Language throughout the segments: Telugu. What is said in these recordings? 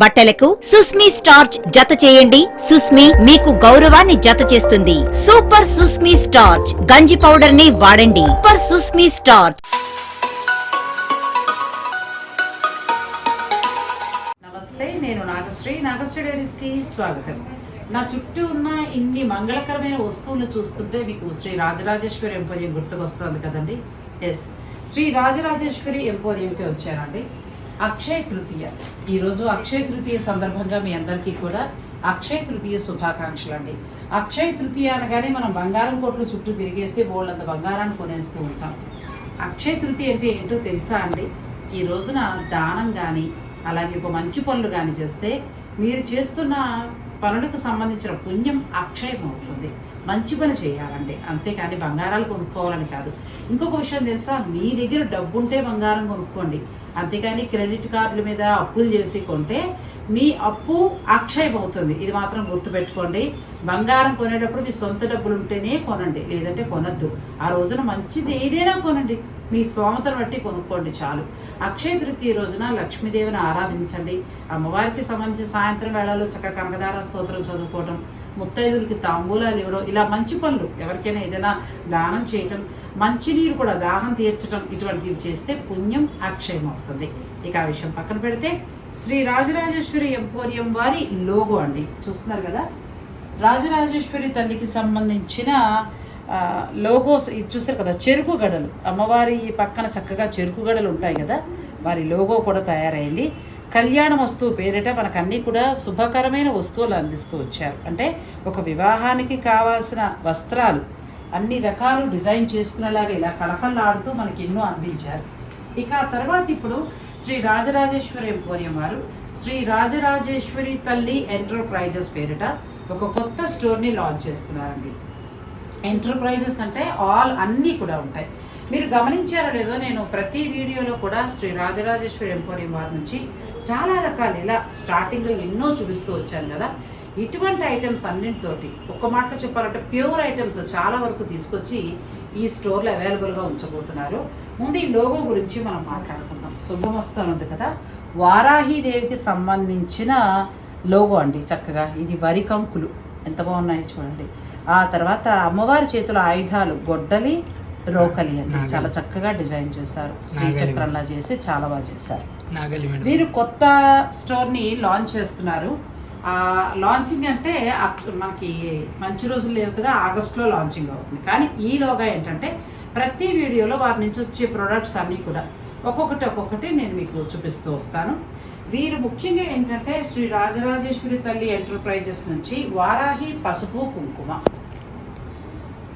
బట్టలకు సుస్మి స్టార్చ్ జత చేయండి. సుస్మి మీకు గౌరవాన్ని జత చేస్తుంది. Super Susmi starch. గంజి పౌడర్ని వాడండి. Super Susmi starch. నమస్తే నేను నాగశ్రీ. నాగశ్రీ డైరీస్కి స్వాగతం. నా చుట్టూ ఉన్న ఇన్ని మంగళకరమైన వస్తువులు చూస్తుంటే మీకు శ్రీ రాజరాజేశ్వరి ఎంపోరియం గుర్తుకొస్తుంది కదండి? ఎస్ శ్రీ రాజరాజేశ్వరి ఎంపోరియంకి వచ్చానండి. అక్షయ తృతీయ. ఈరోజు అక్షయ తృతీయ సందర్భంగా మీ అందరికీ కూడా అక్షయ తృతీయ శుభాకాంక్షలు అండి అక్షయ తృతీయ అనగానే మనం బంగారం కోట్లు చుట్టూ తిరిగేసి బోళ్ళంత బంగారాన్ని కొనేస్తూ ఉంటాం. అక్షయ తృతీయ అంటే ఏంటో తెలుసా అండి? ఈ రోజున దానం కానీ అలాగే ఒక మంచి పనులు కానీ చేస్తే మీరు చేస్తున్న పనులకు సంబంధించిన పుణ్యం అక్షయం అవుతుంది. మంచి పని చేయాలండి. అంతేకాని బంగారాలు కొనుక్కోవాలని కాదు. ఇంకొక విషయం తెలుసా? మీ దగ్గర డబ్బు ఉంటే బంగారం కొనుక్కోండి. అంతేకాని క్రెడిట్ కార్డుల మీద అప్పులు చేసి కొంటే మీ అప్పు అక్షయం అవుతుంది ఇది మాత్రం గుర్తుపెట్టుకోండి. బంగారం కొనేటప్పుడు మీ సొంత డబ్బులు ఉంటేనే కొనండి. లేదంటే కొనద్దు. ఆ రోజున మంచిది ఏదైనా కొనండి. మీ స్తోమతను బట్టి కొనుక్కోండి చాలు. అక్షయ తృతీయ రోజున లక్ష్మీదేవిని ఆరాధించండి. అమ్మవారికి సంబంధించి సాయంత్రం వేళలో చక్కగా కనకదార స్తోత్రం చదువుకోవడం ముత్తైదులకి తాంబూలాలు ఇవ్వడం ఇలా మంచి పనులు ఎవరికైనా ఏదైనా దానం చేయటం మంచినీరు కూడా దాహం తీర్చడం ఇటువంటివి చేస్తే పుణ్యం అక్షయం అవుతుంది. ఇక ఆ విషయం పక్కన పెడితే శ్రీ రాజరాజేశ్వరి ఎంపోరియం వారి లోగో అండి. చూస్తున్నారు కదా? రాజరాజేశ్వరి తల్లికి సంబంధించిన లోగోస్ ఇది చూస్తారు కదా చెరుకు గడలు. అమ్మవారి పక్కన చక్కగా చెరుకు గడలు ఉంటాయి కదా? వారి లోగో కూడా తయారైంది. కళ్యాణ వస్తువు పేరిట మనకు అన్నీ కూడా శుభకరమైన వస్తువులు అందిస్తూ వచ్చారు. అంటే ఒక వివాహానికి కావాల్సిన వస్త్రాలు అన్ని రకాలు డిజైన్ చేసుకునేలాగా ఇలా కళకళలాడుతూ మనకి ఎన్నో అందించారు. ఇక ఆ తర్వాత ఇప్పుడు శ్రీ రాజరాజేశ్వరి ఎంపోరియం వారు శ్రీ రాజరాజేశ్వరి తల్లి ఎంటర్ప్రైజెస్ పేరిట ఒక కొత్త స్టోర్ని లాంచ్ చేస్తున్నారండి. ఎంటర్ప్రైజెస్ అంటే ఆల్ అన్నీ కూడా ఉంటాయి. మీరు గమనించారో లేదో నేను ప్రతి వీడియోలో కూడా శ్రీ రాజరాజేశ్వరి ఎంపోరియం వారి నుంచి చాలా రకాలు ఇలా స్టార్టింగ్లో ఎన్నో చూపిస్తూ వచ్చాను కదా. ఇటువంటి ఐటమ్స్ అన్నింటితోటి ఒక్క మాటలో చెప్పాలంటే ప్యూర్ ఐటమ్స్ చాలా వరకు తీసుకొచ్చి ఈ స్టోర్లో అవైలబుల్గా ఉంచబోతున్నారు. ముందు ఈ లోగో గురించి మనం మాట్లాడుకుందాం. శుభమస్తం ఉంది కదా. వారాహీదేవికి సంబంధించిన లోగో అండి చక్కగా. ఇది వరి కంకులు. ఎంత బాగున్నాయో చూడండి. ఆ తర్వాత అమ్మవారి చేతుల ఆయుధాలు గొడ్డలి రోకలి అండి. చాలా చక్కగా డిజైన్ చేశారు. శ్రీచక్రంలా చేసి చాలా బాగా చేశారు. వీరు కొత్త స్టోర్ని లాంచ్ చేస్తున్నారు. ఆ లాంచింగ్ అంటే మనకి మంచి రోజులు లేవు కదా ఆగస్ట్లో లాంచింగ్ అవుతుంది. కానీ ఈలోగా ఏంటంటే ప్రతి వీడియోలో వారి నుంచి వచ్చే ప్రొడక్ట్స్ అన్నీ కూడా ఒక్కొక్కటి ఒక్కొక్కటి నేను మీకు చూపిస్తూ వస్తాను. వీరు ముఖ్యంగా ఏంటంటే శ్రీ రాజరాజేశ్వరి తల్లి ఎంటర్ప్రైజెస్ నుంచి వారాహి పసుపు కుంకుమ.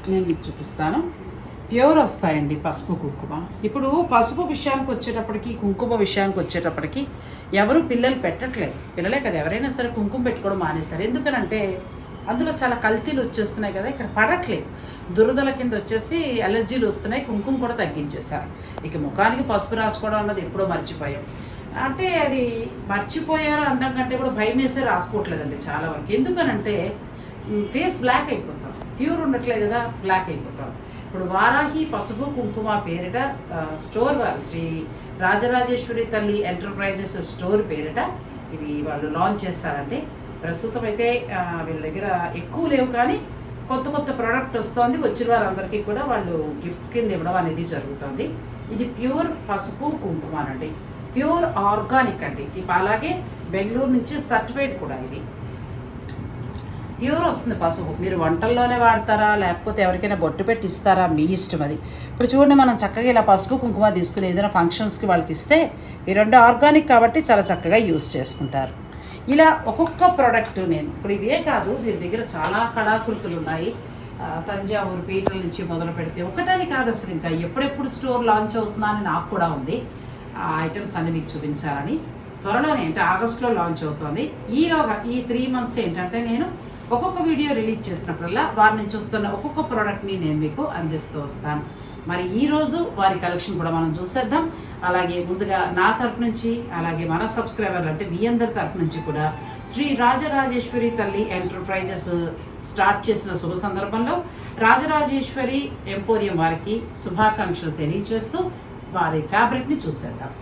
నేను మీకు చూపిస్తాను. ప్యూర్ వస్తాయండి పసుపు కుంకుమ. ఇప్పుడు పసుపు విషయానికి వచ్చేటప్పటికి కుంకుమ విషయానికి వచ్చేటప్పటికి ఎవరు పిల్లలు పెట్టట్లేదు. పిల్లలే కదా ఎవరైనా సరే కుంకుమ పెట్టుకోవడం మానేశారు. ఎందుకనంటే అందులో చాలా కల్తీలు వచ్చేస్తున్నాయి కదా ఇక్కడ పడట్లేదు. దురదల కింద వచ్చేసి అలర్జీలు వస్తున్నాయి కుంకుమ కూడా తగ్గించేశారు. ఇక ముఖానికి పసుపు రాసుకోవడం అన్నది ఎప్పుడో మర్చిపోయాం. అంటే అది మర్చిపోయారు అనడం కంటే కూడా భయం వేసే రాసుకోవట్లేదండి చాలా వరకు. ఎందుకనంటే ఫేస్ బ్లాక్ అయిపోతాం. ప్యూర్ ఉండట్లేదు కదా బ్లాక్ అయిపోతాం. ఇప్పుడు వారాహి పసుపు కుంకుమ పేరిట స్టోర్ వారు శ్రీ రాజరాజేశ్వరి తల్లి ఎంటర్ప్రైజెస్ స్టోర్ పేరిట ఇవి వాళ్ళు లాంచ్ చేస్తారండి. ప్రస్తుతం అయితే వీళ్ళ దగ్గర ఎక్కువ లేవు కానీ కొత్త కొత్త ప్రోడక్ట్ వస్తుంది. వచ్చిన వారందరికీ కూడా వాళ్ళు గిఫ్ట్స్ కింద ఇవ్వడం అనేది జరుగుతుంది. ఇది ప్యూర్ పసుపు కుంకుమ అండి ప్యూర్ ఆర్గానిక్ అండి. ఇవి అలాగే బెంగళూరు నుంచి సర్టిఫైడ్ కూడా ఇది. ప్యూర్ వస్తుంది పసుపు. మీరు వంటల్లోనే వాడతారా? లేకపోతే ఎవరికైనా బొట్టు పెట్టి ఇస్తారా? మీ ఇష్టం అది. ఇప్పుడు చూడండి మనం చక్కగా ఇలా పసుపు కుంకుమ తీసుకుని ఏదైనా ఫంక్షన్స్కి వాళ్ళకి ఇస్తే ఈ రెండు ఆర్గానిక్ కాబట్టి చాలా చక్కగా యూస్ చేసుకుంటారు. ఇలా ఒక్కొక్క ప్రోడక్ట్ నేను ఇప్పుడు ఇవే కాదు దీని దగ్గర చాలా కళాకృతులు ఉన్నాయి. తంజావూరు పీటల నుంచి మొదలు పెడితే ఒకటని కాదు అసలు ఇంకా. ఎప్పుడెప్పుడు స్టోర్ లాంచ్ అవుతుందా అని నాకు కూడా ఉంది. ఆ ఐటమ్స్ అన్ని మీకు చూపించాలని. త్వరలోనే అంటే ఆగస్ట్లో లాంచ్ అవుతుంది. ఈలోగా ఈ త్రీ మంత్స్ ఏంటంటే నేను ఒక్కొక్క వీడియో రిలీజ్ చేసినప్పుడల్లా వారి నుంచి వస్తున్న ఒక్కొక్క ప్రోడక్ట్ని నేను మీకు అందిస్తూ వస్తాను. మరి ఈరోజు వారి కలెక్షన్ కూడా మనం చూసేద్దాం. అలాగే ముందుగా నా తరఫు నుంచి అలాగే మన సబ్స్క్రైబర్లు అంటే మీ అందరి తరఫు నుంచి కూడా శ్రీ రాజరాజేశ్వరి తల్లి ఎంటర్ప్రైజెస్ స్టార్ట్ చేసిన శుభ సందర్భంలో రాజరాజేశ్వరి ఎంపోరియం వారికి శుభాకాంక్షలు తెలియజేస్తూ వారి ఫ్యాబ్రిక్ని చూసేద్దాం.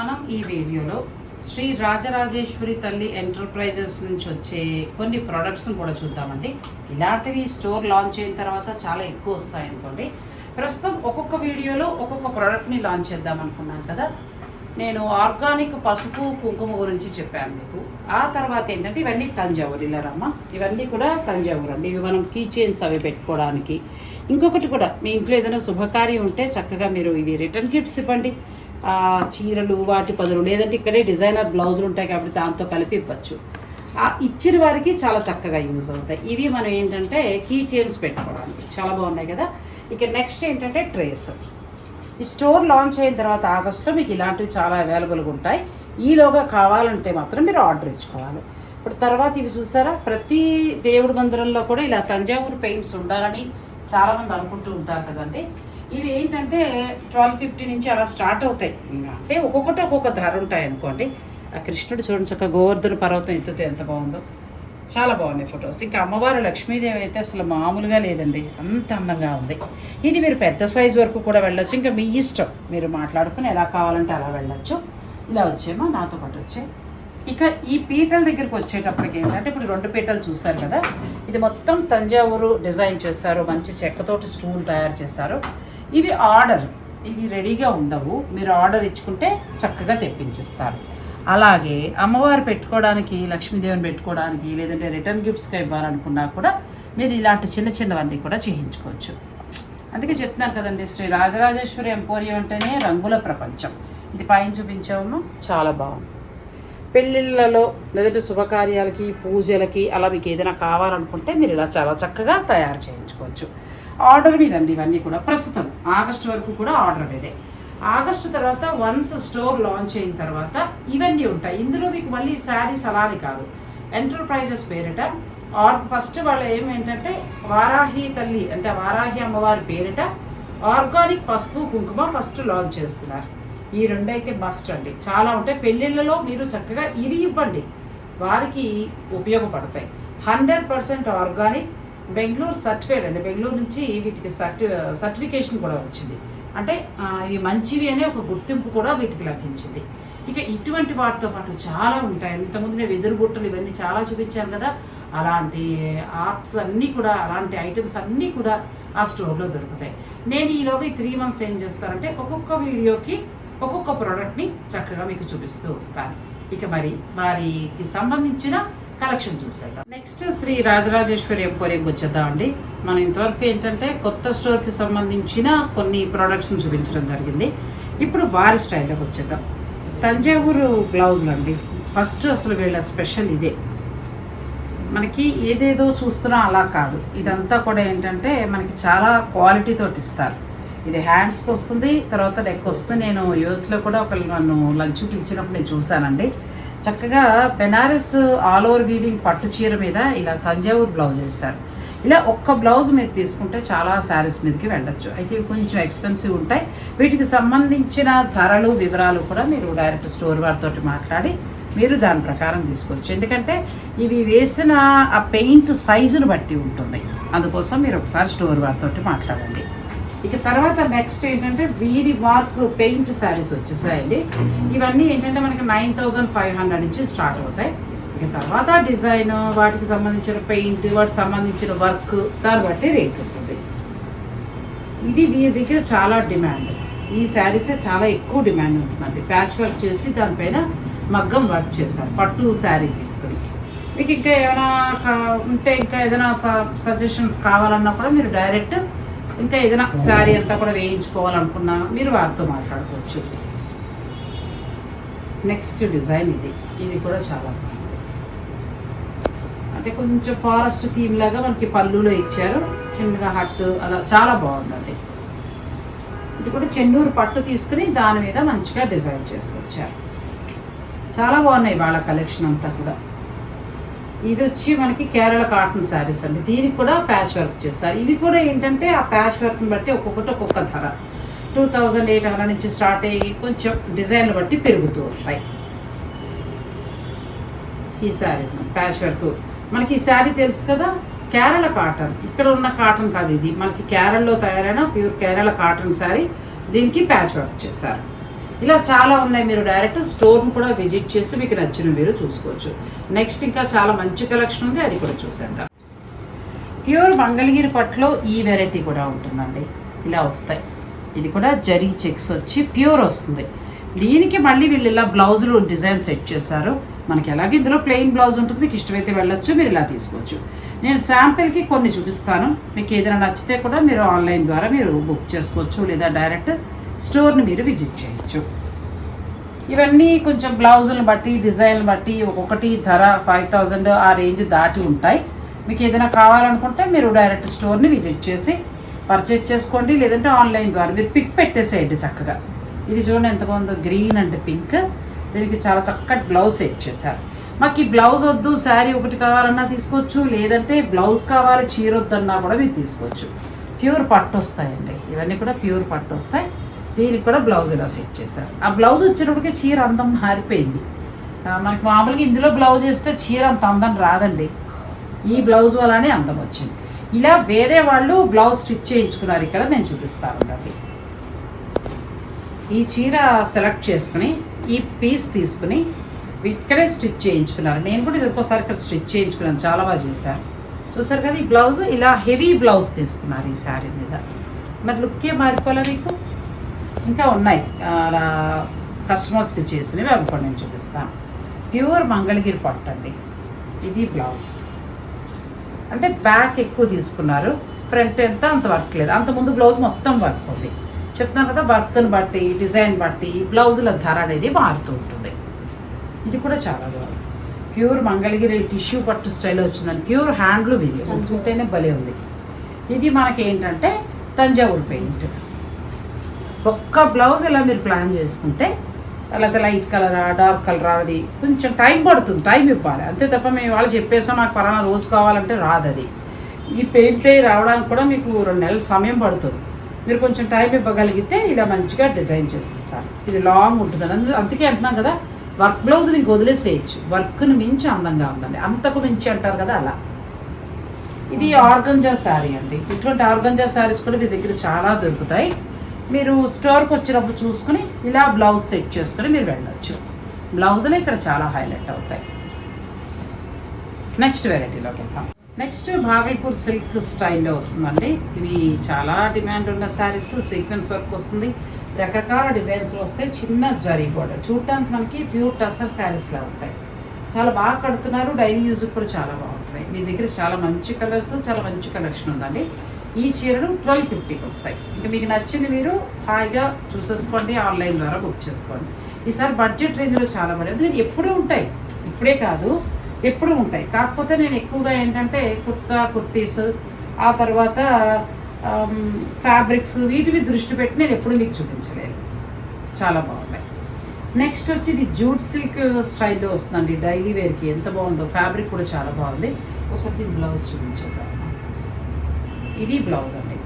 మనం ఈ వీడియోలో శ్రీ రాజరాజేశ్వరి తల్లి ఎంటర్ప్రైజెస్ నుంచి వచ్చే కొన్ని ప్రొడక్ట్స్ని కూడా చూద్దామండి. ఇలాంటివి స్టోర్ లాంచ్ అయిన తర్వాత చాలా ఎక్కువ వస్తాయి అనుకోండి. ప్రస్తుతం ఒక్కొక్క వీడియోలో ఒక్కొక్క ప్రోడక్ట్ని లాంచ్ చేద్దాం అనుకున్నాను కదా. నేను ఆర్గానిక్ పసుపు కుంకుమ గురించి చెప్పాను మీకు. ఆ తర్వాత ఏంటంటే ఇవన్నీ తంజావూరు ఇల్లరమ్మ ఇవన్నీ కూడా తంజావూరు అండి. ఇవి మనం కీ చైన్స్ అవి పెట్టుకోవడానికి. ఇంకొకటి కూడా మీ ఇంట్లో ఏదైనా శుభకార్యం ఉంటే చక్కగా మీరు ఇవి రిటర్న్ గిఫ్ట్స్ ఇవ్వండి. చీరలు వాటి పదులు లేదంటే ఇక్కడే డిజైనర్ బ్లౌజులు ఉంటాయి కాబట్టి దాంతో కలిపి ఇవ్వచ్చు. ఇచ్చిన వారికి చాలా చక్కగా యూజ్ అవుతాయి. ఇవి మనం ఏంటంటే కీ చైన్స్ పెట్టుకోవడానికి. చాలా బాగున్నాయి కదా? ఇక నెక్స్ట్ ఏంటంటే ట్రేస్. ఈ స్టోర్ లాంచ్ అయిన తర్వాత ఆగస్టులో మీకు ఇలాంటివి చాలా అవైలబుల్గా ఉంటాయి. ఈలోగా కావాలంటే మాత్రం మీరు ఆర్డర్ ఇచ్చుకోవాలి. ఇప్పుడు తర్వాత ఇవి చూసారా? ప్రతి దేవుడి మందిరంలో కూడా ఇలా తంజావూరు పెయింట్స్ ఉండాలని చాలామంది అనుకుంటూ ఉంటారు కదండి. ఇవి ఏంటంటే ట్వెల్వ్ ఫిఫ్టీ నుంచి అలా స్టార్ట్ అవుతాయి. అంటే ఒక్కొక్కటి ఒక్కొక్క ధర ఉంటాయి అనుకోండి. ఆ కృష్ణుడు చూడండి చక్క గోవర్ధన పర్వతం ఎత్తుతే ఎంత బాగుందో. చాలా బాగున్నాయి ఫొటోస్ ఇంకా అమ్మవారు లక్ష్మీదేవి అయితే అసలు మామూలుగా లేదండి. అంత అందంగా ఉంది. ఇది మీరు పెద్ద సైజ్ వరకు కూడా వెళ్ళొచ్చు. ఇంకా మీ ఇష్టం. మీరు మాట్లాడుకుని ఎలా కావాలంటే అలా వెళ్ళొచ్చు. ఇలా వచ్చేమో నాతో పాటు వచ్చే ఇక ఈ పీటల దగ్గరికి వచ్చేటప్పటికి ఏంటంటే ఇప్పుడు రెండు పీటలు చూసారు కదా ఇది మొత్తం తంజావూరు డిజైన్ చేస్తారు మంచి చెక్కతోటి స్టూల్ తయారు చేశారు. ఇవి ఆర్డర్ ఇవి రెడీగా ఉండవు మీరు ఆర్డర్ ఇచ్చుకుంటే చక్కగా తెప్పించిస్తారు. అలాగే అమ్మవారు పెట్టుకోవడానికి లక్ష్మీదేవిని పెట్టుకోవడానికి లేదంటే రిటర్న్ గిఫ్ట్స్గా ఇవ్వాలనుకున్నా కూడా మీరు ఇలాంటి చిన్న చిన్నవన్నీ కూడా చేయించుకోవచ్చు. అందుకే చెప్తున్నాను కదండి శ్రీ రాజరాజేశ్వరి ఎంపోరియం అంటేనే రంగుల ప్రపంచం. ఇది పైన చూపించాము చాలా బాగుంది. పెళ్ళిళ్ళలో లేదంటే శుభకార్యాలకి పూజలకి అలా మీకు ఏదైనా కావాలనుకుంటే మీరు ఇలా చాలా చక్కగా తయారు చేయించుకోవచ్చు. ఆర్డర్ మీదండి ఇవన్నీ కూడా. ప్రస్తుతం ఆగస్టు వరకు కూడా ఆర్డర్ మీదే. ఆగస్టు తర్వాత వన్స్ స్టోర్ లాంచ్ అయిన తర్వాత ఇవన్నీ ఉంటాయి. ఇందులో మీకు మళ్ళీ శారీస్ అలానే కాదు. ఎంటర్ప్రైజెస్ పేరిట ఆర్ ఫస్ట్ వాళ్ళు ఏమేంటంటే వారాహి తల్లి అంటే వారాహి అమ్మవారి పేరిట ఆర్గానిక్ పసుపు కుంకుమ ఫస్ట్ లాంచ్ చేస్తున్నారు. ఈ రెండైతే మస్ట్ అండి. చాలా ఉంటాయి. పెళ్ళిళ్ళలో మీరు చక్కగా ఇవి ఇవ్వండి. వారికి ఉపయోగపడతాయి. Hundred percent organic Bengaluru certified అండి. బెంగళూరు నుంచి వీటికి సర్టి సర్టిఫికేషన్ కూడా వచ్చింది. అంటే ఇవి మంచివి అనే ఒక గుర్తింపు కూడా వీటికి లభించింది. ఇక ఇటువంటి వాటితో పాటు చాలా ఉంటాయి. ఇంతకుముందు నేను వెదురు బుట్టలు ఇవన్నీ చాలా చూపించాను కదా. అలాంటి ఆర్ట్స్ అన్నీ కూడా అలాంటి ఐటమ్స్ అన్నీ కూడా ఆ స్టోర్లో దొరుకుతాయి. నేను ఈలోగా ఈ త్రీ మంత్స్ ఏం చేస్తానంటే ఒక్కొక్క వీడియోకి ఒక్కొక్క ప్రోడక్ట్ని చక్కగా మీకు చూపిస్తూ వస్తాను. ఇక మరి వారికి సంబంధించిన కలెక్షన్ చూసేద్దాం. నెక్స్ట్ శ్రీ రాజరాజేశ్వరి ఎంపోరియంకి వచ్చేద్దామండి. మనం ఇంతవరకు ఏంటంటే కొత్త స్టోర్కి సంబంధించిన కొన్ని ప్రోడక్ట్స్ని చూపించడం జరిగింది. ఇప్పుడు వారి స్టైల్లోకి వచ్చేద్దాం. తంజావూరు బ్లౌజులు అండి. ఫస్ట్ అసలు వీళ్ళ స్పెషల్ ఇదే. మనకి ఏదేదో చూస్తున్నా అలా కాదు. ఇదంతా కూడా ఏంటంటే మనకి చాలా క్వాలిటీతో ఇస్తారు. ఇది హ్యాండ్స్కి వస్తుంది తర్వాత నెక్ వస్తుంది. నేను యూఎస్లో కూడా ఒకళ్ళు నన్ను లంచ్ పిలిచినప్పుడు నేను చూశానండి. చక్కగా బెనారస్ ఆల్ ఓవర్ వీవింగ్ పట్టు చీర మీద ఇలా తంజావూరు బ్లౌజ్ వేశారు. ఇలా ఒక్క బ్లౌజ్ మీరు తీసుకుంటే చాలా శారీస్ మీదకి వెళ్ళొచ్చు. అయితే ఇవి కొంచెం ఎక్స్పెన్సివ్ ఉంటాయి. వీటికి సంబంధించిన ధరలు వివరాలు కూడా మీరు డైరెక్ట్ స్టోర్ వారితో మాట్లాడి మీరు దాని ప్రకారం తీసుకోవచ్చు. ఎందుకంటే ఇవి వేసిన ఆ పెయింట్ సైజును బట్టి ఉంటుంది. అందుకోసం మీరు ఒకసారి స్టోర్ వారితో మాట్లాడండి. ఇక తర్వాత నెక్స్ట్ ఏంటంటే వీరి వర్క్ పెయింట్ శారీస్ వచ్చేసాయండి. ఇవన్నీ ఏంటంటే మనకి నైన్ థౌజండ్ ఫైవ్ హండ్రెడ్ నుంచి స్టార్ట్ అవుతాయి. ఇక తర్వాత డిజైన్ వాటికి సంబంధించిన పెయింట్ వాటికి సంబంధించిన వర్క్ దాన్ని బట్టి రేట్ ఉంటుంది. ఇది వీరి దగ్గర చాలా డిమాండ్. ఈ శారీసే చాలా ఎక్కువ డిమాండ్ ఉంటుందండి ప్యాచ్ వర్క్ చేసి దానిపైన మగ్గం వర్క్ చేశారు. పట్టు శారీ తీసుకుని. మీకు ఇంకా ఏమైనా ఉంటే ఇంకా ఏదైనా సజెషన్స్ కావాలన్నా కూడా మీరు డైరెక్ట్ ఇంకా ఏదైనా శారీ అంతా కూడా వేయించుకోవాలనుకున్నా మీరు వారితో మాట్లాడుకోవచ్చు. నెక్స్ట్ డిజైన్ ఇది. ఇది కూడా చాలా బాగుంది. అంటే కొంచెం ఫారెస్ట్ థీమ్ లాగా మనకి పళ్ళులో ఇచ్చారు. చిన్నగా హట్ అలా చాలా బాగుంది అది. ఇది కూడా చెన్నూరు పట్టు తీసుకుని దాని మీద మంచిగా డిజైన్ చేసుకొచ్చారు. చాలా బాగున్నాయి వాళ్ళ కలెక్షన్ అంతా కూడా. ఇది వచ్చి మనకి కేరళ కాటన్ శారీస్ అండి. దీనికి కూడా ప్యాచ్ వర్క్ చేస్తారు. ఇవి కూడా ఏంటంటే ఆ ప్యాచ్ వర్క్ని బట్టి ఒక్కొక్కటి ఒక్కొక్క ధర. టూ థౌజండ్ ఎయిట్ హండ్రెడ్ నుంచి స్టార్ట్ అయ్యి కొంచెం డిజైన్లు బట్టి పెరుగుతూ వస్తాయి. ఈ శారీ ప్యాచ్ వర్క్. మనకి ఈ శారీ తెలుసు కదా కేరళ కాటన్. ఇక్కడ ఉన్న కాటన్ కాదు ఇది. మనకి కేరళలో తయారైన ప్యూర్ కేరళ కాటన్ శారీ. దీనికి ప్యాచ్ వర్క్ చేశారు. ఇలా చాలా ఉన్నాయి. మీరు డైరెక్ట్ స్టోర్ను కూడా విజిట్ చేసి మీకు నచ్చిన మీరు చూసుకోవచ్చు. నెక్స్ట్ ఇంకా చాలా మంచి కలెక్షన్ ఉంది. అది కూడా చూసేద్దాం. ప్యూర్ మంగళగిరి పట్టులో ఈ వెరైటీ కూడా ఉంటుందండి. ఇలా వస్తాయి. ఇది కూడా జరీ చెక్స్ వచ్చి ప్యూర్ వస్తుంది. దీనికి మళ్ళీ వీళ్ళు ఇలా బ్లౌజులు డిజైన్ సెట్ చేశారు. మనకి ఎలాగే ఇందులో ప్లెయిన్ బ్లౌజ్ ఉంటుంది. మీకు ఇష్టమైతే వెళ్ళొచ్చు. మీరు ఇలా తీసుకోవచ్చు. నేను శాంపిల్కి కొన్ని చూపిస్తాను. మీకు ఏదైనా నచ్చితే కూడా మీరు ఆన్లైన్ ద్వారా మీరు బుక్ చేసుకోవచ్చు లేదా డైరెక్ట్ స్టోర్ని మీరు విజిట్ చేయొచ్చు. ఇవన్నీ కొంచెం బ్లౌజులను బట్టి డిజైన్లు బట్టి ఒక్కొక్కటి ధర ఫైవ్ థౌజండ్ ఆ రేంజ్ దాటి ఉంటాయి. మీకు ఏదైనా కావాలనుకుంటే మీరు డైరెక్ట్ స్టోర్ని విజిట్ చేసి పర్చేజ్ చేసుకోండి. లేదంటే ఆన్లైన్ ద్వారా మీరు పిక్ పెట్టేసేయండి చక్కగా. ఇది చూడండి ఎంత బాగుందో. Green and pink. దీనికి చాలా చక్కటి బ్లౌజ్ సెట్ చేశారు. మాకు ఈ బ్లౌజ్ వద్దు శారీ ఒకటి కావాలన్నా తీసుకోవచ్చు. లేదంటే బ్లౌజ్ కావాలి చీర వద్దన్నా కూడా మీరు తీసుకోవచ్చు. ప్యూర్ పట్టు వస్తాయండి. ఇవన్నీ కూడా ప్యూర్ పట్టు వస్తాయి. దీనికి కూడా బ్లౌజ్ ఇలా సెట్ చేశారు. ఆ బ్లౌజ్ వచ్చేటప్పటికి చీర అందం మారిపోయింది మనకి మామూలుగా ఇందులో బ్లౌజ్ వేస్తే చీర అంత అందం రాదండి. ఈ బ్లౌజ్ వల్లనే అందం వచ్చింది. ఇలా వేరే వాళ్ళు బ్లౌజ్ స్టిచ్ చేయించుకున్నారు. ఇక్కడ నేను చూపిస్తాను అండి ఈ చీర సెలెక్ట్ చేసుకుని ఈ పీస్ తీసుకుని ఇక్కడే స్టిచ్ చేయించుకున్నారు. నేను కూడా ఇది ఒక్కోసారి ఇక్కడ స్టిచ్ చేయించుకున్నాను. చాలా బాగా చేశారు. చూసారు కదా ఈ బ్లౌజ్ ఇలా హెవీ బ్లౌజ్ తీసుకున్నారు ఈ శారీ మీద. మరి లుక్కే మారిపోవాలా మీకు? ఇంకా ఉన్నాయి. అలా కస్టమర్స్కి చేసినవి అవి కూడా నేను చూపిస్తాను. ప్యూర్ మంగళగిరి పట్టు అండి. ఇది బ్లౌజ్. అంటే బ్యాక్ ఎక్కువ తీసుకున్నారు. ఫ్రంట్ ఎంత అంత వర్క్ లేదు. అంత ముందు బ్లౌజ్ మొత్తం వర్క్ ఉంది. చెప్తున్నాను కదా వర్క్ని బట్టి డిజైన్ బట్టి బ్లౌజుల ధర అనేది మారుతూ ఉంటుంది. ఇది కూడా చాలా బాగుంది. ప్యూర్ మంగళగిరి టిష్యూ పట్టు స్టైల్ వచ్చిందని ప్యూర్ హ్యాండ్లూమ్ ఇది. చూస్తేనే భలే ఉంది. ఇది మనకి ఏంటంటే తంజావూరు పెయింట్. ఒక్క బ్లౌజ్ ఇలా మీరు ప్లాన్ చేసుకుంటే లేకపోతే లైట్ కలరా డార్క్ కలరా అది కొంచెం టైం పడుతుంది టైం ఇవ్వాలి. అంతే తప్ప మేము వాళ్ళు చెప్పేసాం నాకు పలానా రోజు కావాలంటే రాదు అది. ఈ పెయింట్ రావడానికి కూడా మీకు రెండు నెలల సమయం పడుతుంది. మీరు కొంచెం టైం ఇవ్వగలిగితే ఇలా మంచిగా డిజైన్ చేసిస్తారు. ఇది లాంగ్ ఉంటుంది. అందుకే అంటున్నాం కదా వర్క్ బ్లౌజ్ని నీకు వదిలేసేయచ్చు. వర్క్ని మించి అందంగా ఉందండి. అంతకు మించి అంటారు కదా అలా. ఇది ఆర్గంజా శారీ అండి. ఇటువంటి ఆర్గంజా శారీస్ కూడా మీ దగ్గర చాలా దొరుకుతాయి. మీరు స్టోర్కి వచ్చినప్పుడు చూసుకుని ఇలా బ్లౌజ్ సెట్ చేసుకుని మీరు వెళ్ళొచ్చు. బ్లౌజులు ఇక్కడ చాలా హైలైట్ అవుతాయి. నెక్స్ట్ వెరైటీలోకి వెళ్తాం నెక్స్ట్ భాగల్పూర్ సిల్క్ స్టైల్లో వస్తుందండి. ఇవి చాలా డిమాండ్ ఉన్న శారీస్ సీక్వెన్స్ వర్క్ వస్తుంది. రకరకాల డిజైన్స్లో వస్తాయి చిన్న జరీ బోర్డర్. చూడటానికి మనకి ప్యూర్ టసర్ శారీస్లా ఉంటాయి. చాలా బాగా కడుతున్నారు. డైలీ యూజ్ కూడా చాలా బాగుంటాయి మీ దగ్గర చాలా మంచి కలర్స్ చాలా మంచి కలెక్షన్ ఉందండి. ఈ చీరలు ట్వెల్వ్ ఫిఫ్టీకి వస్తాయి. ఇంకా మీకు నచ్చింది మీరు హాయిగా చూసేసుకోండి ఆన్లైన్ ద్వారా బుక్ చేసుకోండి. ఈసారి బడ్జెట్ రేంజ్లో చాలా పడి ఎందుకంటే ఎప్పుడూ ఉంటాయి. ఇప్పుడే కాదు ఎప్పుడూ ఉంటాయి. కాకపోతే నేను ఎక్కువగా ఏంటంటే కుర్తా కుర్తీస్ ఆ తర్వాత ఫ్యాబ్రిక్స్ వీటివి దృష్టి పెట్టి నేను ఎప్పుడు మీకు చూపించలేదు. చాలా బాగున్నాయి. నెక్స్ట్ వచ్చి ఇది జూట్ సిల్క్ స్టైల్లో వస్తుందండి. డైలీ వేర్కి ఎంత బాగుందో. ఫ్యాబ్రిక్ కూడా చాలా బాగుంది. ఒకసారి దీని బ్లౌజ్ చూపించేద్దాం. ఇది బ్లౌజ్ అండి.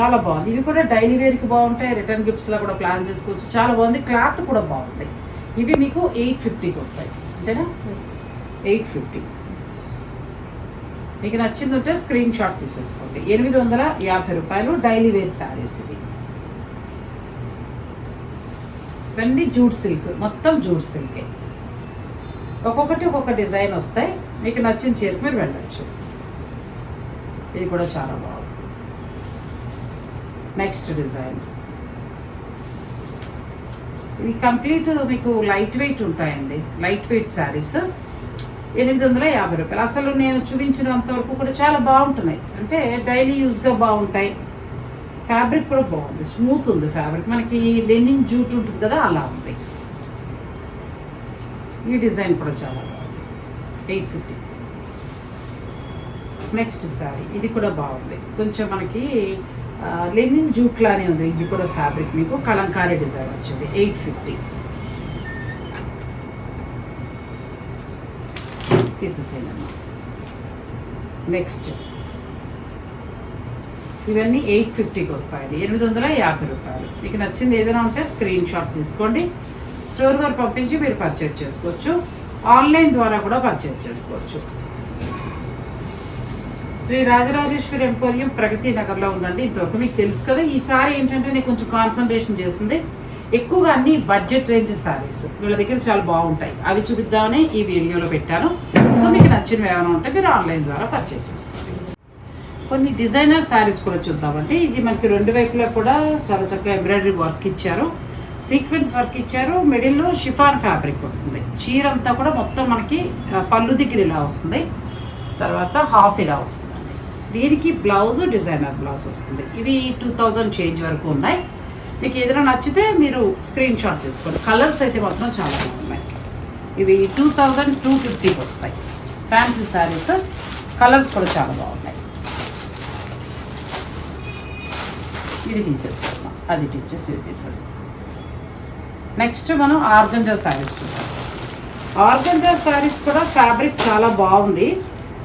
చాలా బాగుంది. ఇవి కూడా డైలీ వేర్కి బాగుంటాయి. రిటర్న్ గిఫ్ట్స్లో కూడా ప్లాన్ చేసుకోవచ్చు. చాలా బాగుంది. క్లాత్ కూడా బాగుంది ఇవి మీకు ఎయిట్ ఫిఫ్టీకి వస్తాయి. అంతేనా? Eight fifty. మీకు నచ్చిందంటే స్క్రీన్ షాట్ తీసేసుకోండి. ఎనిమిది వందల యాభై రూపాయలు డైలీ వేర్ శారీస్ ఇవి. ఇవన్నీ జూట్ సిల్క్. మొత్తం జూట్ సిల్కే. ఒక్కొక్కటి ఒక్కొక్క డిజైన్ వస్తాయి. మీకు నచ్చిన చీరకు మీరు వెళ్ళచ్చు. ఇది కూడా చాలా బాగుంది. నెక్స్ట్ డిజైన్ ఇవి కంప్లీట్ మీకు లైట్ వెయిట్ ఉంటాయండి. లైట్ వెయిట్ శారీస్ ఎనిమిది వందల యాభై రూపాయలు. అసలు నేను చూపించినంత వరకు కూడా చాలా బాగుంటున్నాయి. అంటే డైలీ యూస్గా బాగుంటాయి. ఫ్యాబ్రిక్ కూడా బాగుంది. స్మూత్ ఉంది ఫ్యాబ్రిక్ మనకి లెనిన్ జూట్ ఉంటుంది కదా అలా ఉంది. ఈ డిజైన్ కూడా చాలా బాగుంది. ఎయిట్ ఫిఫ్టీ నెక్స్ట్ శారీ ఇది కూడా బాగుంది. కొంచెం మనకి లెనిన్ జూట్లానే ఉంది. ఇది కూడా ఫ్యాబ్రిక్ మీకు. కలంకారీ డిజైన్ వచ్చింది. ఎయిట్ ఫిఫ్టీ తీసేసేయండి నెక్స్ట్ ఇవన్నీ ఎయిట్ ఫిఫ్టీకి వస్తాయండి. ఎనిమిది వందల యాభై రూపాయలు. మీకు నచ్చింది ఏదైనా ఉంటే స్క్రీన్ షాట్ తీసుకోండి. స్టోర్ వారు పంపించి మీరు పర్చేజ్ చేసుకోవచ్చు. ఆన్లైన్ ద్వారా కూడా పర్చేజ్ చేసుకోవచ్చు. శ్రీ రాజరాజేశ్వరి ఎంపోరియం ప్రగతి నగర్లో ఉందండి. ఇంతవరకు మీకు తెలుసు కదా. ఈసారి ఏంటంటే నేను కొంచెం కాన్సన్ట్రేషన్ చేసింది. ఎక్కువగా అన్ని బడ్జెట్ రేంజ్ శారీస్ వీళ్ళ దగ్గర చాలా బాగుంటాయి. అవి చూపిద్దామని ఈ వీడియోలో పెట్టాను. సో మీకు నచ్చినవి ఏమైనా ఉంటే మీరు ఆన్లైన్ ద్వారా పర్చేజ్ చేసుకోండి కొన్ని డిజైనర్ శారీస్ కూడా చూద్దామండి. ఇది మనకి రెండు వైపులా కూడా చాలా చక్కగా ఎంబ్రాయిడరీ వర్క్ ఇచ్చారు. సీక్వెన్స్ వర్క్ ఇచ్చారు. మిడిల్లో షిఫాన్ ఫ్యాబ్రిక్ వస్తుంది. చీర అంతా కూడా మొత్తం మనకి పళ్ళు దగ్గర ఇలా వస్తుంది. తర్వాత హాఫ్ ఇలా వస్తుంది. దీనికి బ్లౌజ్ డిజైనర్ బ్లౌజ్ వస్తుంది. ఇవి టూ థౌజండ్ చేంజ్ వరకు ఉన్నాయి. మీకు ఏదైనా నచ్చితే మీరు స్క్రీన్ షాట్ తీసుకోండి. కలర్స్ అయితే మాత్రం చాలా బాగున్నాయి. ఇవి టూ థౌజండ్ టూ ఫిఫ్టీకి వస్తాయి. ఫ్యాన్సీ శారీస్ కలర్స్ కూడా చాలా బాగున్నాయి. ఇది తీసేసుకుందాం. అది టీచర్స్ ఇది తీసేసుకుందాం. నెక్స్ట్ మనం ఆర్గంజా శారీస్ చూద్దాం. ఆర్గంజా శారీస్ కూడా ఫ్యాబ్రిక్ చాలా బాగుంది.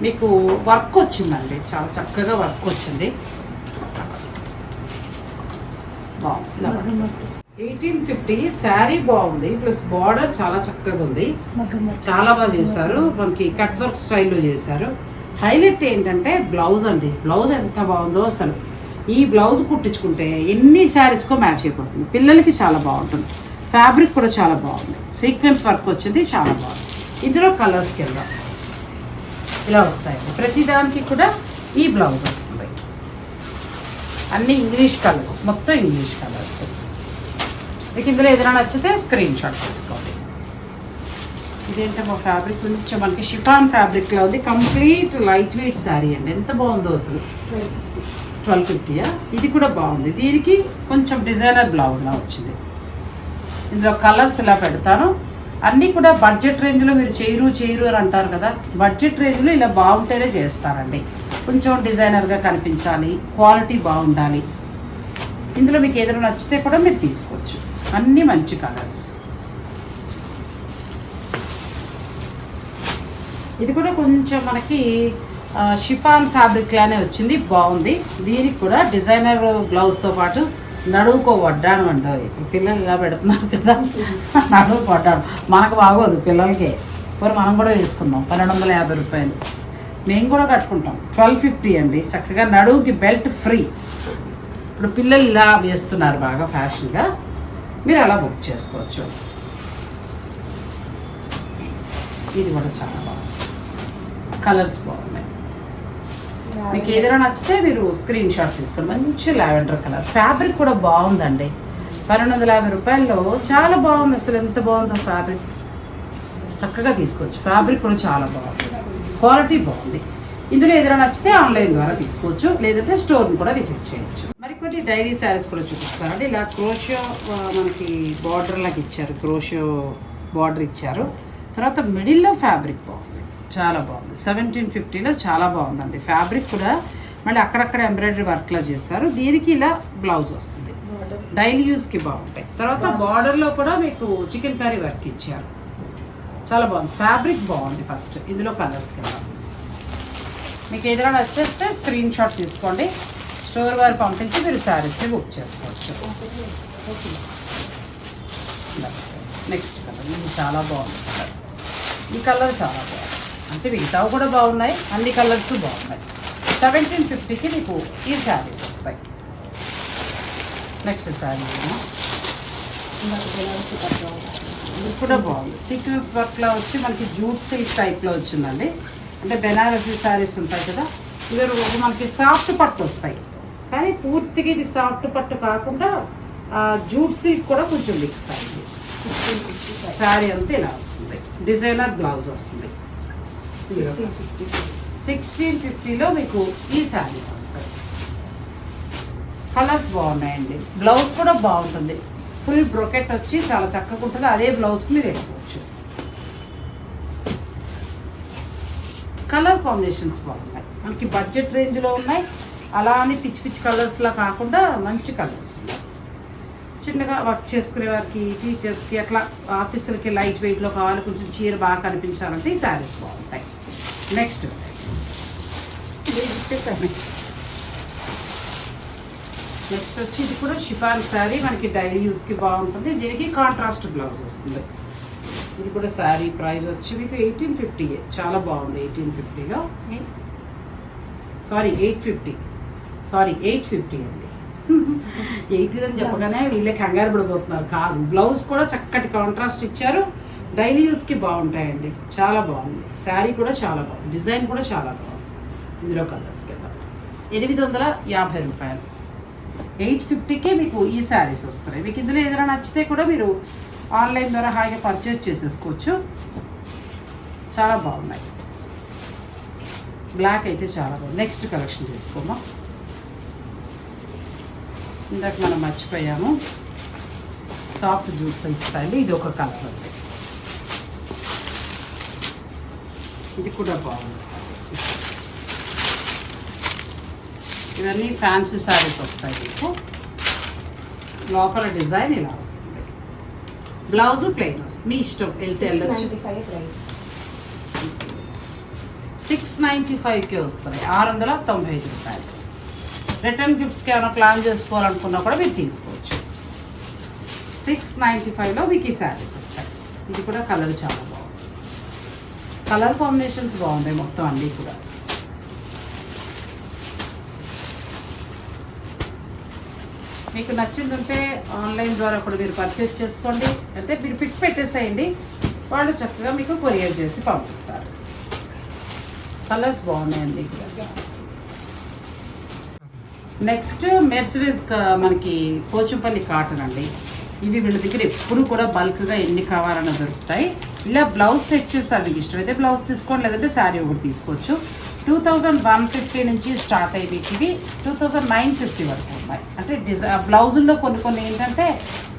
మీకు వర్క్ వచ్చిందండి. చాలా చక్కగా వర్క్ వచ్చింది. ఎయిటీన్ ఫిఫ్టీ శారీ బాగుంది. ప్లస్ బార్డర్ చాలా చక్కగా ఉంది. చాలా బాగా చేశారు. మనకి కట్ వర్క్ స్టైల్లో చేశారు. హైలైట్ ఏంటంటే బ్లౌజ్ అండి. బ్లౌజ్ ఎంత బాగుందో అసలు. ఈ బ్లౌజ్ కుట్టించుకుంటే ఎన్ని శారీస్కో మ్యాచ్ అయిపోతుంది. పిల్లలకి చాలా బాగుంటుంది. ఫ్యాబ్రిక్ కూడా చాలా బాగుంది. సీక్వెన్స్ వర్క్ వచ్చింది. చాలా బాగుంది. ఇందులో కలర్స్కి వెళ్దాం. ఇలా వస్తాయండి ప్రతి దానికి కూడా ఈ బ్లౌజ్ వస్తుంది. అన్ని ఇంగ్లీష్ కలర్స్ మొత్తం ఇంగ్లీష్ కలర్స్. మీకు ఇందులో ఏదైనా నచ్చితే స్క్రీన్ షాట్ తీసుకోండి. ఇదేంటో ఫ్యాబ్రిక్ కొంచెం మనకి షిఫాన్ ఫ్యాబ్రిక్లో ఉంది. కంప్లీట్ లైట్ వెయిట్ శారీ అండి. ఎంత బాగుందో అసలు. ట్వెల్వ్ ఫిఫ్టీయా ఇది కూడా బాగుంది. దీనికి కొంచెం డిజైనర్ బ్లౌజ్లా వచ్చింది. ఇందులో కలర్స్ ఇలా పెడతాను అన్నీ కూడా బడ్జెట్ రేంజ్లో మీరు చేయరు చేయరు అని అంటారు కదా బడ్జెట్ రేంజ్లో ఇలా బాగుంటేనే చేస్తారండి. కొంచెం డిజైనర్గా కనిపించాలి క్వాలిటీ బాగుండాలి. ఇందులో మీకు ఏదైనా నచ్చితే కూడా మీరు తీసుకోవచ్చు. అన్నీ మంచి కలర్స్ ఇది కూడా కొంచెం మనకి షిఫాన్ ఫ్యాబ్రిక్ లానే వచ్చింది బాగుంది. దీనికి కూడా డిజైనర్ గ్లౌస్తో పాటు నడువుకో వడ్డాను అండి ఇప్పుడు పిల్లలు ఇలా పెడుతున్నారు కదా. నడువుకు వడ్డాను మనకు బాగోదు పిల్లలకి. మరి మనం కూడా వేసుకుందాం. పన్నెండు వందల యాభై రూపాయలు. మేము కూడా కట్టుకుంటాం. ట్వెల్వ్ ఫిఫ్టీ అండి. చక్కగా నడువుకి బెల్ట్ ఫ్రీ. ఇప్పుడు పిల్లలు ఇలా వేస్తున్నారు బాగా ఫ్యాషన్గా. మీరు అలా బుక్ చేసుకోవచ్చు. ఇది కూడా చాలా బాగుంది. కలర్స్ బాగున్నాయి. మీకు ఏదైనా నచ్చితే మీరు స్క్రీన్ షాట్ తీసుకోండి. మంచి లావెండర్ కలర్ ఫ్యాబ్రిక్ కూడా బాగుందండి. పన్నెండు వందల యాభై రూపాయల్లో చాలా బాగుంది అసలు. ఎంత బాగుందో ఫ్యాబ్రిక్ చక్కగా తీసుకోవచ్చు. ఫ్యాబ్రిక్ కూడా చాలా బాగుంది. క్వాలిటీ బాగుంది. ఇందులో ఏదైనా నచ్చితే ఆన్లైన్ ద్వారా తీసుకోవచ్చు. లేదంటే స్టోర్ని కూడా విజిట్ చేయొచ్చు. మరికొన్ని డైరీ శారీస్ కూడా చూపిస్తారండి ఇలా క్రోషియో మనకి బార్డర్ లాగా ఇచ్చారు. క్రోషియో బార్డర్ ఇచ్చారు. తర్వాత మిడిల్లో ఫ్యాబ్రిక్ బాగుంది. చాలా బాగుంది. సెవెంటీన్ ఫిఫ్టీలో చాలా బాగుందండి. ఫ్యాబ్రిక్ కూడా మళ్ళీ అక్కడక్కడ ఎంబ్రాయిడరీ వర్క్లా చేస్తారు. దీనికి ఇలా బ్లౌజ్ వస్తుంది. డైలీ యూస్కి బాగుంటాయి. తర్వాత బార్డర్లో కూడా మీకు చికెన్ కర్రీ వర్క్ ఇచ్చారు. చాలా బాగుంది. ఫ్యాబ్రిక్ బాగుంది ఫస్ట్ ఇందులో కలర్స్ కదా మీకు ఏదైనా నచ్చేస్తే స్క్రీన్ షాట్ తీసుకోండి. స్టోర్ వారు పంపించి మీరు శారీస్ని బుక్ చేసుకోవచ్చు. నెక్స్ట్ కలర్ ఇది చాలా బాగుంది. కలర్ ఈ కలర్ చాలా బాగుంది. అంటే మిగతావి కూడా బాగున్నాయి అన్ని కలర్స్ బాగున్నాయి. సెవెంటీన్ ఫిఫ్టీకి మీకు ఈ శారీస్ వస్తాయి. నెక్స్ట్ శారీ కూడా బాగుంది. సీక్వెన్స్ వర్క్లో వచ్చి మనకి జూట్ సిల్క్ టైప్లో వచ్చిందండి. అంటే బెనారసీ శారీస్ ఉంటాయి కదా ఇవి మనకి సాఫ్ట్ పట్టు వస్తాయి. కానీ పూర్తిగా ఇది సాఫ్ట్ పట్టు కాకుండా జూట్ సిల్క్ కూడా కొంచెం మిక్స్ అయింది. శారీ అంతా ఇలా వస్తుంది. డిజైనర్ బ్లౌజ్ వస్తుంది. సిక్స్టీన్ ఫిఫ్టీలో మీకు ఈ శారీస్ వస్తాయి. కలర్స్ బాగున్నాయండి. బ్లౌజ్ కూడా బాగుంటుంది. ఫుల్ బ్రొకెట్ వచ్చి చాలా చక్కగా ఉంటుంది. అదే బ్లౌజ్కి మీరు వేసుకోవచ్చు. కలర్ కాంబినేషన్స్ బాగున్నాయి. మనకి బడ్జెట్ రేంజ్లో ఉన్నాయి. అలా అని పిచ్చి పిచ్చి కలర్స్లా కాకుండా మంచి కలర్స్ ఉన్నాయి. చిన్నగా వర్క్ చేసుకునే వారికి టీచర్స్కి అట్లా ఆఫీసులకి లైట్ వెయిట్లో కావాలి కొంచెం చీర బాగా కనిపించాలంటే ఈ శారీస్ బాగుంటాయి. నెక్స్ట్. నెక్స్ట్ వచ్చి ఇది కూడా షిఫాన్ శారీ మనకి డైలీ యూస్కి బాగుంటుంది. దీనికి కాంట్రాస్ట్ బ్లౌజ్ వస్తుంది. ఇది కూడా శారీ ప్రైస్ వచ్చి మీకు ఎయిటీన్ ఫిఫ్టీ చాలా బాగుంది ఎయిటీన్ ఫిఫ్టీలో. Sorry eight fifty. Sorry eight fifty అండి. ఎయిటీన్ అని చెప్పగానే వీళ్ళే కంగారు పడిపోతున్నారు. కాదు బ్లౌజ్ కూడా చక్కటి కాంట్రాస్ట్ ఇచ్చారు. డైలీ యూస్కి బాగుంటాయండి. చాలా బాగుంది. శారీ కూడా చాలా బాగుంది. డిజైన్ కూడా చాలా బాగుంది. ఇందులో కలర్స్ కింద ఎనిమిది వందల యాభై రూపాయలు. ఎయిట్ ఫిఫ్టీకే మీకు ఈ శారీస్ వస్తున్నాయి. మీకు ఇందులో ఏదైనా నచ్చితే కూడా మీరు ఆన్లైన్ ద్వారా హాయిగా పర్చేస్ చేసేసుకోవచ్చు. చాలా బాగున్నాయి. బ్లాక్ అయితే చాలా బాగుంది. నెక్స్ట్ కలెక్షన్ చేసుకోమా? ఇందాక మనం మర్చిపోయాము. సాఫ్ట్ జ్యూస్ స్టైల్ ఇది ఒక కలర్ ఇది కూడా బాగుంది సార్. ఇవన్నీ ఫ్యాన్సీ శారీస్ వస్తాయి మీకు. లోపల డిజైన్ ఇలా వస్తుంది. బ్లౌజ్ ప్లెయిన్ వస్తుంది. మీ ఇష్టం వెళ్తే వెళ్ళొచ్చు. సిక్స్ నైంటీ ఫైవ్కి వస్తాయి. ఆరు వందల తొంభై ఐదు రూపాయలు. రిటర్న్ గిఫ్ట్స్కి ఏమైనా ప్లాన్ చేసుకోవాలనుకున్నా కూడా మీరు తీసుకోవచ్చు. సిక్స్ నైంటీ ఫైవ్లో మీకు ఈ శారీస్ వస్తాయి. ఇది కూడా కలర్ చాలా బాగుంది. కలర్ కాంబినేషన్స్ బాగున్నాయి మొత్తం అన్నీ కూడా. మీకు నచ్చింది ఉంటే ఆన్లైన్ ద్వారా కూడా మీరు పర్చేస్ చేసుకోండి. అంటే మీరు పిక్ పెట్టేసేయండి. వాళ్ళు చక్కగా మీకు కొరియర్ చేసి పంపిస్తారు. కలర్స్ బాగున్నాయండి. ఇక్కడ నెక్స్ట్ మెర్సిడీస్ మనకి పోచంపల్లి కాటన్ అండి. ఇవి వీళ్ళ దగ్గర ఎప్పుడు కూడా బల్క్గా ఎన్ని కావాలన్నా దొరుకుతాయి. ఇలా బ్లౌజ్ సెట్ చేస్తారు మీకు ఇష్టమైతే బ్లౌజ్ తీసుకోండి లేదంటే శారీ ఒకటి తీసుకోవచ్చు. టూ థౌజండ్ వన్ ఫిఫ్టీ నుంచి స్టార్ట్ అయ్యి మీకు ఇవి టూ థౌజండ్ నైన్ ఫిఫ్టీ వరకు ఉన్నాయి. అంటే డిజై బ్లౌజుల్లో కొన్ని కొన్ని ఏంటంటే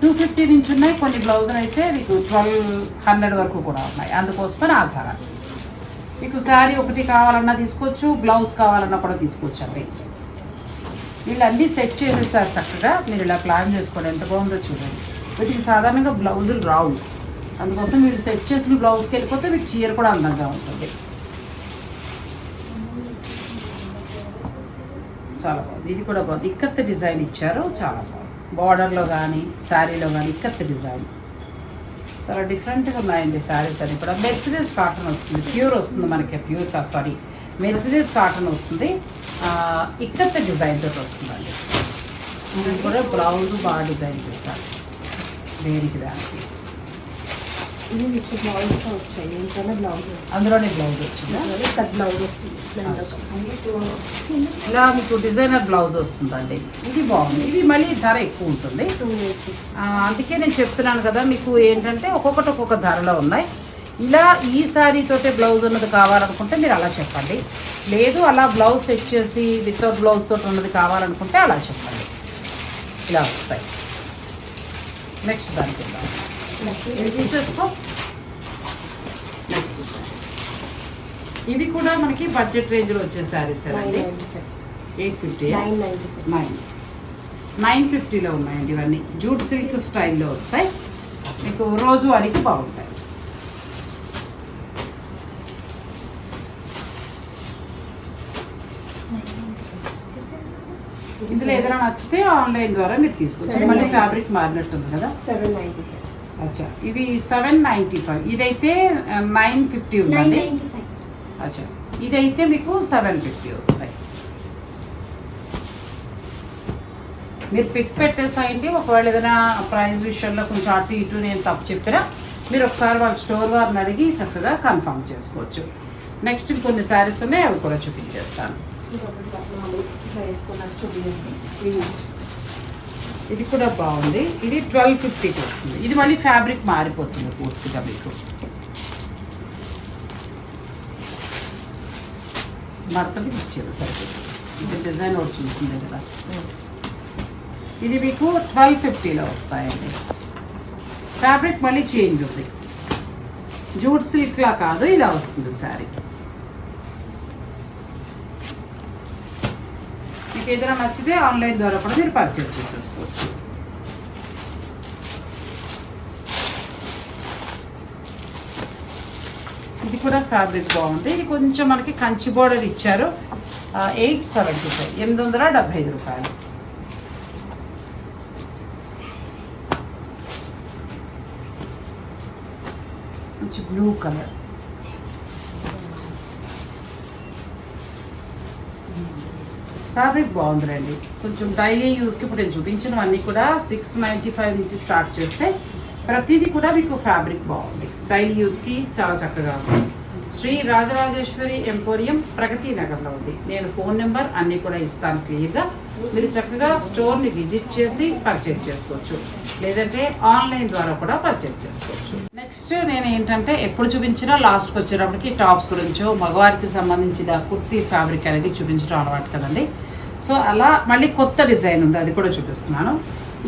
టూ ఫిఫ్టీ నుంచి ఉన్నాయి కొన్ని బ్లౌజులు అయితే మీకు ట్వెల్వ్ హండ్రెడ్ వరకు కూడా ఉన్నాయి. అందుకోసమని ఆధారాలు. మీకు శారీ ఒకటి కావాలన్నా తీసుకోవచ్చు బ్లౌజ్ కావాలన్నా కూడా తీసుకోవచ్చు అండి వీళ్ళు అన్నీ సెట్ చేసేసారు చక్కగా. మీరు ఇలా ప్లాన్ చేసుకోండి. ఎంత బాగుందో చూడండి. వీటికి సాధారణంగా బ్లౌజులు రావు. అందుకోసం వీళ్ళు సెట్ చేసిన బ్లౌజ్కి వెళ్ళిపోతే మీకు చీర కూడా అందంగా ఉంటుంది. చాలా బాగుంది. ఇది కూడా బాగుంది. ఇక్కత్త డిజైన్ ఇచ్చారు. చాలా బాగుంది. బార్డర్లో కానీ శారీలో కానీ ఇక్కత్త డిజైన్. చాలా డిఫరెంట్గా ఉన్నాయండి శారీస్ అని కూడా. మెర్సిడెస్ కాటన్ వస్తుంది. ప్యూర్ వస్తుంది మనకి. ప్యూర్ సారీ మెర్సిడీస్ కాటన్ వస్తుంది. ఇక్కత్త డిజైన్ తోటి వస్తుందండి. ఇది కూడా బ్లౌజ్ బాగా డిజైన్ చేస్తారు. దేనికి దానికి. అందులోనే బ్లౌజ్ వచ్చిందా? బ్లౌజ్ వస్తుంది. ఇలా మీకు డిజైనర్ బ్లౌజ్ వస్తుందండి. ఇది బాగుంది. ఇది మళ్ళీ ధర ఎక్కువ ఉంటుంది. అందుకే నేను చెప్తున్నాను కదా మీకు ఏంటంటే ఒక్కొక్కటి ఒక్కొక్క ధరలో ఉన్నాయి. ఇలా ఈ శారీ తోటే బ్లౌజ్ ఉన్నది కావాలనుకుంటే మీరు అలా చెప్పండి. లేదు అలా బ్లౌజ్ సెట్ చేసి వితౌట్ బ్లౌజ్ తోటి ఉన్నది కావాలనుకుంటే అలా చెప్పండి. ఇలా వస్తాయి. నెక్స్ట్ దానికి తీసేసుకో? నెక్స్ట్ ఇవి కూడా మనకి బడ్జెట్ రేంజ్లో వచ్చే శారీస్ అండి ఎయిట్ ఫిఫ్టీ నైన్ నైన్. ఫిఫ్టీలో ఉన్నాయండి ఇవన్నీ. జూట్ సిల్క్ స్టైల్లో వస్తాయి. మీకు రోజు వారికి బాగుంటాయి. ఇందులో ఏదైనా నచ్చితే ఆన్లైన్ ద్వారా మీరు తీసుకోవచ్చు మళ్ళీ ఫ్యాబ్రిక్ మారినట్టు ఉంది కదా? సెవెన్ నైంటీ ఫైవ్ అచ్చా. ఇవి సెవెన్ నైంటీ ఫైవ్. ఇదైతే నైన్ ఫిఫ్టీ ఉందండి. అచ్చా. ఇదైతే మీకు సెవెన్ ఫిఫ్టీ వస్తాయి. మీరు పిక్ పెట్టేసాయండి. ఒకవేళ ఏదైనా ప్రైస్ విషయంలో కొంచెం అటు ఇటు నేను తప్పు చెప్పినా మీరు ఒకసారి వాళ్ళ స్టోర్ వారిని అడిగి చక్కగా కన్ఫర్మ్ చేసుకోవచ్చు. నెక్స్ట్ కొన్ని శారీస్ ఉన్నాయి అవి కూడా చూపించేస్తాను. ఇట్లా చూపించండి ఇది కూడా బాగుంది. ఇది ట్వెల్వ్ ఫిఫ్టీకి వస్తుంది. ఇది మళ్ళీ ఫ్యాబ్రిక్ మారిపోతుంది పూర్తిగా మీకు. మడతలు ఇచ్చారు సరిపోతుంది ఇది డిజైన్ ఒకటి చూసిందే కదా. ఇది మీకు ట్వెల్వ్ ఫిఫ్టీలో వస్తాయండి. ఫ్యాబ్రిక్ మళ్ళీ చేంజ్ ఉంది. జూట్ సిల్క్లా కాదు ఇలా వస్తుంది శారీ. మీకు ఏదైనా నచ్చితే ఆన్లైన్ ద్వారా కూడా మీరు పర్చేజ్ చేసేసుకోవచ్చు. ఇది కూడా ఫ్యాబ్రిక్ బాగుంది. ఇది కొంచెం మనకి కంచి బోర్డర్ ఇచ్చారు. ఎయిట్ సెవెంటీ ఫైవ్ ఎనిమిది వందల డెబ్బై ఐదు రూపాయలు. మంచి బ్లూ కలర్ ఫ్యాబ్రిక్ బాగుందిలేండి. కొంచెం డైలీ యూస్కి ఇప్పుడు నేను చూపించినవన్నీ కూడా సిక్స్ నైంటీ ఫైవ్ నుంచి స్టార్ట్ చేస్తే ప్రతిదీ కూడా మీకు ఫ్యాబ్రిక్ బాగుంది. డైలీ యూస్కి చాలా చక్కగా ఉంది. శ్రీ రాజరాజేశ్వరి ఎంపోరియం ప్రగతి నగర్లో ఉంది. నేను ఫోన్ నెంబర్ అన్నీ కూడా ఇస్తాను క్లియర్గా. మీరు చక్కగా స్టోర్ని విజిట్ చేసి పర్చేజ్ చేసుకోవచ్చు. లేదంటే ఆన్లైన్ ద్వారా కూడా పర్చేజ్ చేసుకోవచ్చు. నెక్స్ట్ నేను ఏంటంటే ఎప్పుడు చూపించినా లాస్ట్కి వచ్చేటప్పటికి టాప్స్ గురించో మగవారికి సంబంధించిన కుర్తీ ఫ్యాబ్రిక్ అనేది చూపించడం అలవాటు కదండి. సో అలా మళ్ళీ కొత్త డిజైన్ ఉంది అది కూడా చూపిస్తున్నాను.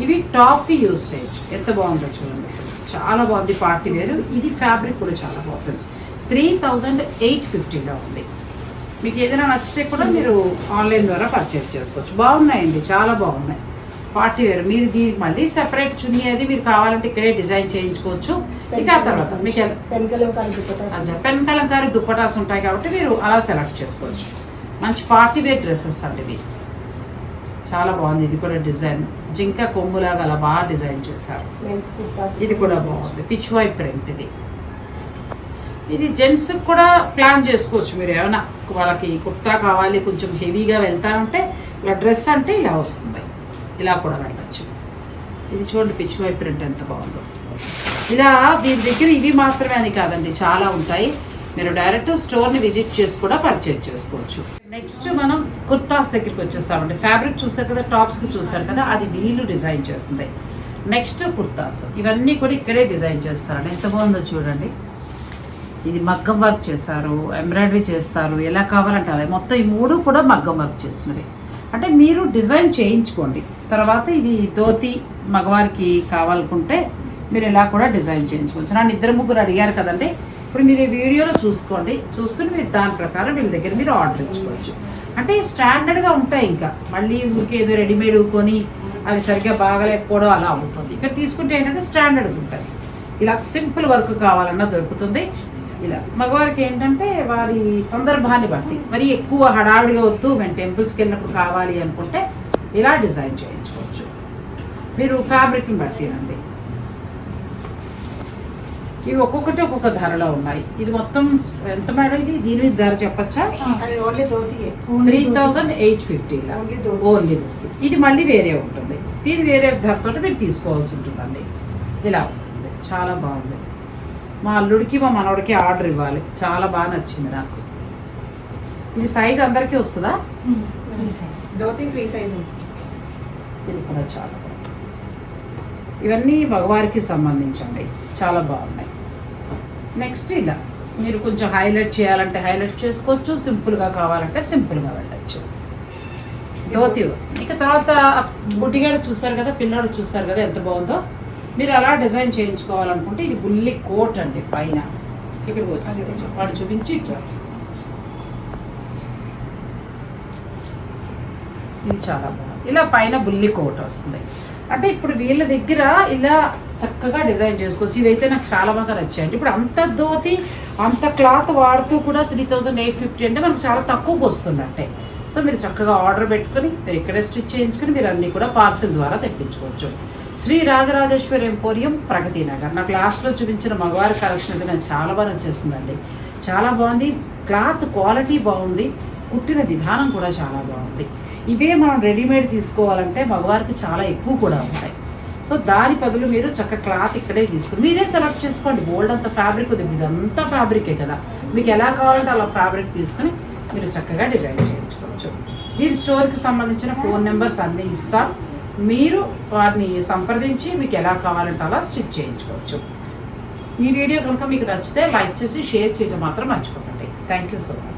ఇవి టాప్కి యూజ్ చేయొచ్చు. ఎంత బాగుందో చూడండి అసలు. చాలా బాగుంది పార్టీ వేరు. ఇది ఫ్యాబ్రిక్ కూడా చాలా బాగుంటుంది త్రీ థౌజండ్ ఎయిట్ ఫిఫ్టీలో ఉంది. మీకు ఏదైనా నచ్చితే కూడా మీరు ఆన్లైన్ ద్వారా పర్చేజ్ చేసుకోవచ్చు. బాగున్నాయండి చాలా బాగున్నాయి. Party wear. మీరు దీనికి మళ్ళీ సెపరేట్ చున్నీ అది మీరు కావాలంటే ఇక్కడే డిజైన్ చేయించుకోవచ్చు. ఇక ఆ తర్వాత మీకు పెన్ కలంకారీ దుప్పటాస్ ఉంటాయి కాబట్టి మీరు అలా సెలెక్ట్ చేసుకోవచ్చు. మంచి పార్టీ వేర్ డ్రెస్సెస్ అండి ఇవి. చాలా బాగుంది. ఇది కూడా డిజైన్. జింక కొమ్ములాగా అలా బాగా డిజైన్ చేశారు. ఇది కూడా బాగుంది. పిచ్ వై ప్రింట్ ఇది. ఇది జెంట్స్ కూడా ప్లాన్ చేసుకోవచ్చు మీరు ఏమైనా. వాళ్ళకి కుర్తా కావాలి కొంచెం హెవీగా వెళ్తారంటే ఇలా డ్రెస్ అంటే ఇలా వస్తుంది. ఇలా కూడా వెళ్ళచ్చు ఇది చూడండి పిచ్ వై ప్రింట్ ఎంత బాగుందో. ఇలా దీని దగ్గర ఇవి మాత్రమే అని కాదండి చాలా ఉంటాయి. మీరు డైరెక్ట్ స్టోర్ని విజిట్ చేసి కూడా పర్చేజ్ చేసుకోవచ్చు. నెక్స్ట్ మనం కుర్తాస్ దగ్గరికి వచ్చేస్తామండి ఫ్యాబ్రిక్ చూసారు కదా టాప్స్కి చూసారు కదా అది వీళ్ళు డిజైన్ చేస్తుంది నెక్స్ట్ కుర్తాస్. ఇవన్నీ కూడా ఇక్కడే డిజైన్ చేస్తారండి. ఎంత బాగుందో చూడండి. ఇది మగ్గం వర్క్ చేస్తారు ఎంబ్రాయిడరీ చేస్తారు ఎలా కావాలంటే అలా మొత్తం ఈ మూడు కూడా మగ్గం వర్క్ చేసినవి అంటే మీరు డిజైన్ చేయించుకోండి. తర్వాత ఇది ధోతి మగవారికి కావాలనుకుంటే మీరు ఇలా కూడా డిజైన్ చేయించుకోవచ్చు. నన్ను ఇద్దరు ముగ్గురు అడిగారు కదండి ఇప్పుడు మీరు ఈ వీడియోలో చూసుకోండి. చూసుకుని మీరు దాని ప్రకారం వీళ్ళ దగ్గర మీరు ఆర్డర్ ఇచ్చుకోవచ్చు. అంటే స్టాండర్డ్గా ఉంటాయి ఇంకా. మళ్ళీ ఊరికే ఏదో రెడీమేడ్ కొని అవి సరిగ్గా బాగలేకపోవడం అలా అవుతుంది. ఇక్కడ తీసుకుంటే ఏంటంటే స్టాండర్డ్ ఉంటుంది ఇలా సింపుల్ వర్క్ కావాలన్నా దొరుకుతుంది. ఇలా మగవారికి ఏంటంటే వారి సందర్భాన్ని బట్టి. మరి ఎక్కువ హడావిడిగా వద్దు. మేము టెంపుల్స్కి వెళ్ళినప్పుడు కావాలి అనుకుంటే ఇలా డిజైన్ చేయించుకోవచ్చు. మీరు ఫ్యాబ్రిక్ని బట్టినండి ఇవి ఒక్కొక్కటి ఒక్కొక్క ధరలో ఉన్నాయి. ఇది మొత్తం ఎంత మేడం ఇది? దీని మీద ధర చెప్పచ్చా? Three thousand eight fifty. Only dhoti. ఇది మళ్ళీ వేరే ఉంటుంది. దీని వేరే ధరతో మీరు తీసుకోవాల్సి ఉంటుందండి. ఇలా వస్తుంది. చాలా బాగుంది. మా అల్లుడికి మా మనవడికి ఆర్డర్ ఇవ్వాలి. చాలా బాగా నచ్చింది నాకు. ఇది సైజ్ అందరికీ వస్తుందా? ధోతి ఫ్రీ సైజ్ ఇది కూడా చాలా బాగుంది. ఇవన్నీ మగవారికి సంబంధించండి. చాలా బాగున్నాయి. నెక్స్ట్ ఇలా మీరు కొంచెం హైలైట్ చేయాలంటే హైలైట్ చేసుకోవచ్చు సింపుల్గా కావాలంటే సింపుల్గా వెళ్ళచ్చు. ధోతి వస్తుంది. ఇక తర్వాత బుడ్డిగాడు చూసారు కదా పిల్లాడు చూసారు కదా ఎంత బాగుందో. మీరు అలా డిజైన్ చేయించుకోవాలనుకుంటే ఇది బుల్లి కోట్ అండి పైన. ఇక్కడికి వచ్చింది వాడు చూపించి ఇట్లా ఇది చాలా బాగుంది. ఇలా పైన బుల్లి కోట్ వస్తుంది. అంటే ఇప్పుడు వీళ్ళ దగ్గర ఇలా చక్కగా డిజైన్ చేసుకోవచ్చు. ఇవైతే నాకు చాలా బాగా నచ్చాయండి. ఇప్పుడు అంత ధోతి అంత క్లాత్ వాడుతూ కూడా త్రీ థౌజండ్ ఎయిట్ ఫిఫ్టీ అంటే మనకు చాలా తక్కువకి వస్తుంది అంటే సో మీరు చక్కగా ఆర్డర్ పెట్టుకొని మీరు ఇక్కడే స్టిచ్ చేయించుకొని మీరు అన్నీ కూడా పార్సిల్ ద్వారా తెప్పించుకోవచ్చు. శ్రీ రాజరాజేశ్వరి ఎంపోరియం ప్రగతి నగర్. నాకు లాస్ట్లో చూపించిన మగవారి కలెక్షన్ అయితే నాకు చాలా బాగా నచ్చేసిందండి. చాలా బాగుంది. క్లాత్ క్వాలిటీ బాగుంది. కుట్టిన విధానం కూడా చాలా బాగుంది. ఇవే మనం రెడీమేడ్ తీసుకోవాలంటే మగవారికి చాలా ఎక్కువ కూడా ఉంటాయి. సో దాని బదులు మీరు చక్క క్లాత్ ఇక్కడే తీసుకుని మీరే సెలెక్ట్ చేసుకోండి. బోల్డ్ అంత ఫ్యాబ్రిక్ ఉంది ఇదంతా ఫ్యాబ్రికే కదా. మీకు ఎలా కావాలంటే అలా ఫ్యాబ్రిక్ తీసుకుని మీరు చక్కగా డిజైన్ చేయించుకోవచ్చు. మీరు స్టోర్కి సంబంధించిన ఫోన్ నెంబర్స్ అన్నీ ఇస్తాం. మీరు వారిని సంప్రదించి మీకు ఎలా కావాలంటే అలా స్టిచ్ చేయించుకోవచ్చు. ఈ వీడియో కనుక మీకు నచ్చితే లైక్ చేసి షేర్ చేయడం మాత్రం మర్చిపోకండి. Thank you so much.